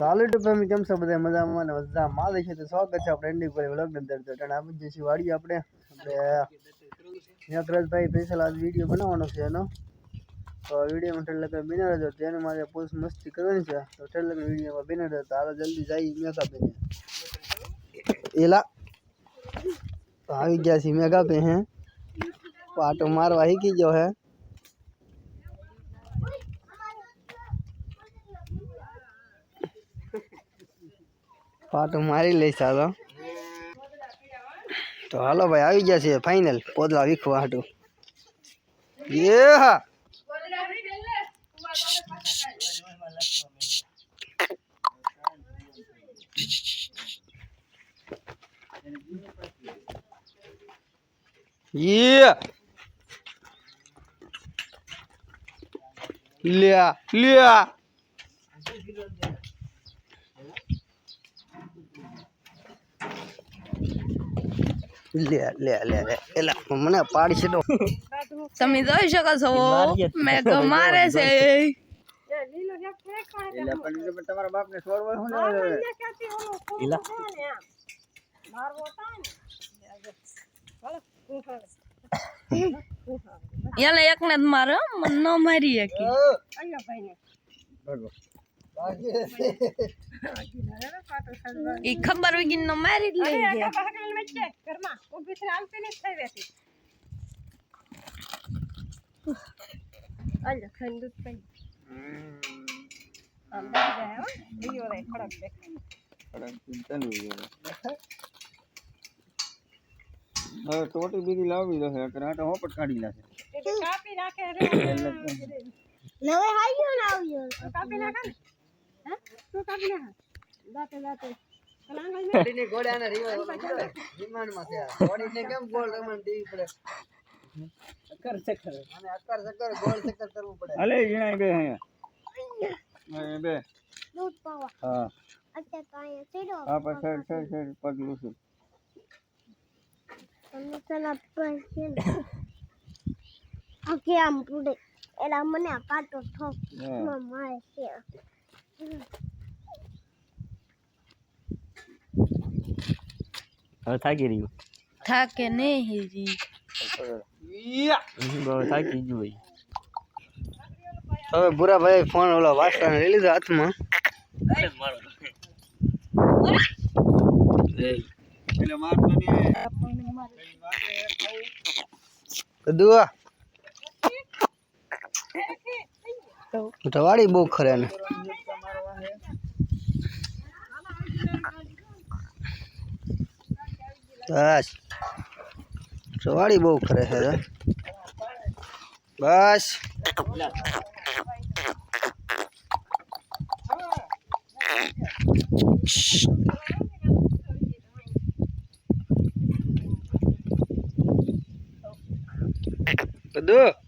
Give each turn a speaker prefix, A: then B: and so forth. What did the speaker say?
A: ચાલો two family કેમ છો બધા મજામાં ને મજા માં છે તો સ્વાગત છે આપણે એન્ડિંગ પર વ્લોગ ની અંદર તો ટાણે આપણે જઈશું વાડી આપણે આપણે યકરાજભાઈ સ્પેશિયલ આજ વિડીયો બનાવવાનો છે એનો તો વિડીયોમાં ટ્રેલર કે બિના રહેજો તેની મારે પોસ્ટ મસ્તી કરવાની છે તો ટ્રેલર વિડીયોમાં બિના રહેજો તો હાલો જલ્દી જઈ મેઘા બેને એલા તો આવી ગયા છે મેઘા બે હે પાટો મારવા શીખી ગયો હે પાટો મારી લઈશ હાલો તો હાલો ભાઈ આવી ગયા છે ફાઇનલ પોદલા વીખવા હાટું એ હા Yeah. લ્યા લ્યા લે લે લે લે. એલા મને પાડી છે
B: તમે જોઈ શકો છો. મેં મારે છે.
A: તમારા બાપને હું એલા.
B: એને એકને જ મારે મન ન મારી શકી ઈ ખબર વગી નો મારી જ લઈ ગયા
A: હવે ટોટી બીજી લાવવી જશે કરાટો હોપટ કાઢી નાખે
C: નવે આવ્યો ને આવ્યો
A: ગાડીની ઘોડાને રિવર વિમાનમાં છે ઘોડીને કેમ ગોળ રમણ દેવી પડે? ચક્કર ચક્કર. અને અક્કર ચક્કર ગોળ ચક્કર કરવું પડે.
D: અલે જીણા બે અહીંયા. બે.
C: દૂધ પાવા.
D: હા.
C: અત્યારે તો અહીંયા
D: હા
C: તમને છે ને આમ પૂડે એલા મને આ કાંટો ઠોક. મારે છે
D: હવે થાકી રહ્યું
B: થાકે નહીં હીરી
D: બહુ થાકી ગયું ભાઈ.
A: હવે બુરા ભાઈ ફોન ઓલા વાસણ લઈ લીધો હાથમાં. દુઆ. બહુ ખરે ને. બસ. સવાળી બહુ કરે છે. બસ. બધું?